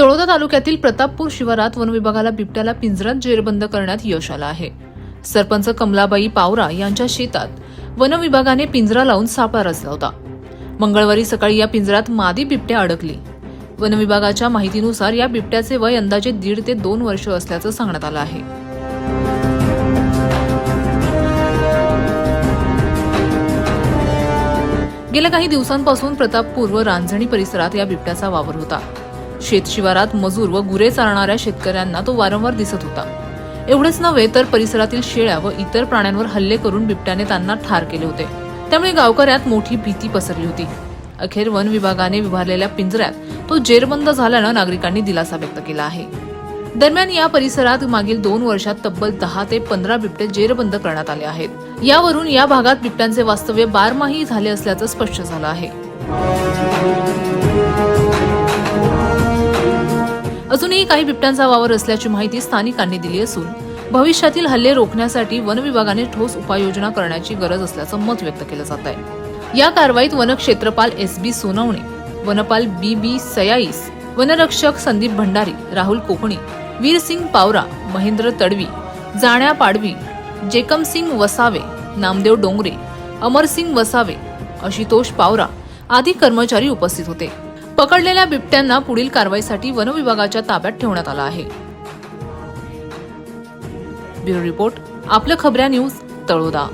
तळोदा तालुक्यातील प्रतापपूर शिवारात वन विभागाला बिबट्याला पिंजऱ्यात जेरबंद करण्यात यश आलं आहे. सरपंच कमलाबाई पावरा यांच्या शेतात वन विभागाने पिंजरा लावून सापळा रचला होता. मंगळवारी सकाळी या पिंजऱ्यात मादी बिबट्या अडकली. वन विभागाच्या माहितीनुसार या बिबट्याचे वय अंदाजे दीड ते दोन वर्ष असल्याचं सांगण्यात आलं आहे. गेल्या काही दिवसांपासून प्रतापपूर व रांजणी परिसरात या बिबट्याचा वावर होता. शेतशिवारात मजूर व गुरे चालणाऱ्या शेतकऱ्यांना तो वारंवार दिसत होता. एवढेच नव्हे तर परिसरातील शेळ्या व इतर प्राण्यांवर हल्ले करून बिबट्याने त्यांना ठार केले होते. त्यामुळे गावकऱ्यात मोठी भीती पसरली होती. अखेर वन विभागाने विभारलेल्या पिंजऱ्यात तो जेरबंद झाल्यानं नागरिकांनी दिलासा व्यक्त केला आहे. दरम्यान या परिसरात मागील दोन वर्षात तब्बल दहा ते पंधरा बिबटे जेरबंद करण्यात आले आहेत. यावरून या भागात बिबट्यांचे वास्तव्य बारमाही झाले असल्याचं स्पष्ट झालं आहे. अजूनही काही बिबट्यांचा वावर असल्याची माहिती स्थानिकांनी दिली असून भविष्यातील हल्ले रोखण्यासाठी वन विभागाने ठोस उपाययोजना करण्याची गरज असल्याचं मत व्यक्त केलं जात आहे. या कारवाईत वनक्षेत्रपाल एस बी सोनवणे वनपाल बी बी सयाईस वनरक्षक संदीप भंडारी राहुल कोकणी वीरसिंग पावरा महेंद्र तडवी जाण्या पाडवी जेकमसिंग वसावे नामदेव डोंगरे अमरसिंग वसावे आशुतोष पावरा आदी कर्मचारी उपस्थित होते. पकडलेल्या बिबट्यांना पुढील कारवाईसाठी वनविभागाच्या ताब्यात ठेवण्यात आला आहे. ब्युरो रिपोर्ट आपलं खबऱ्या न्यूज तळोदा.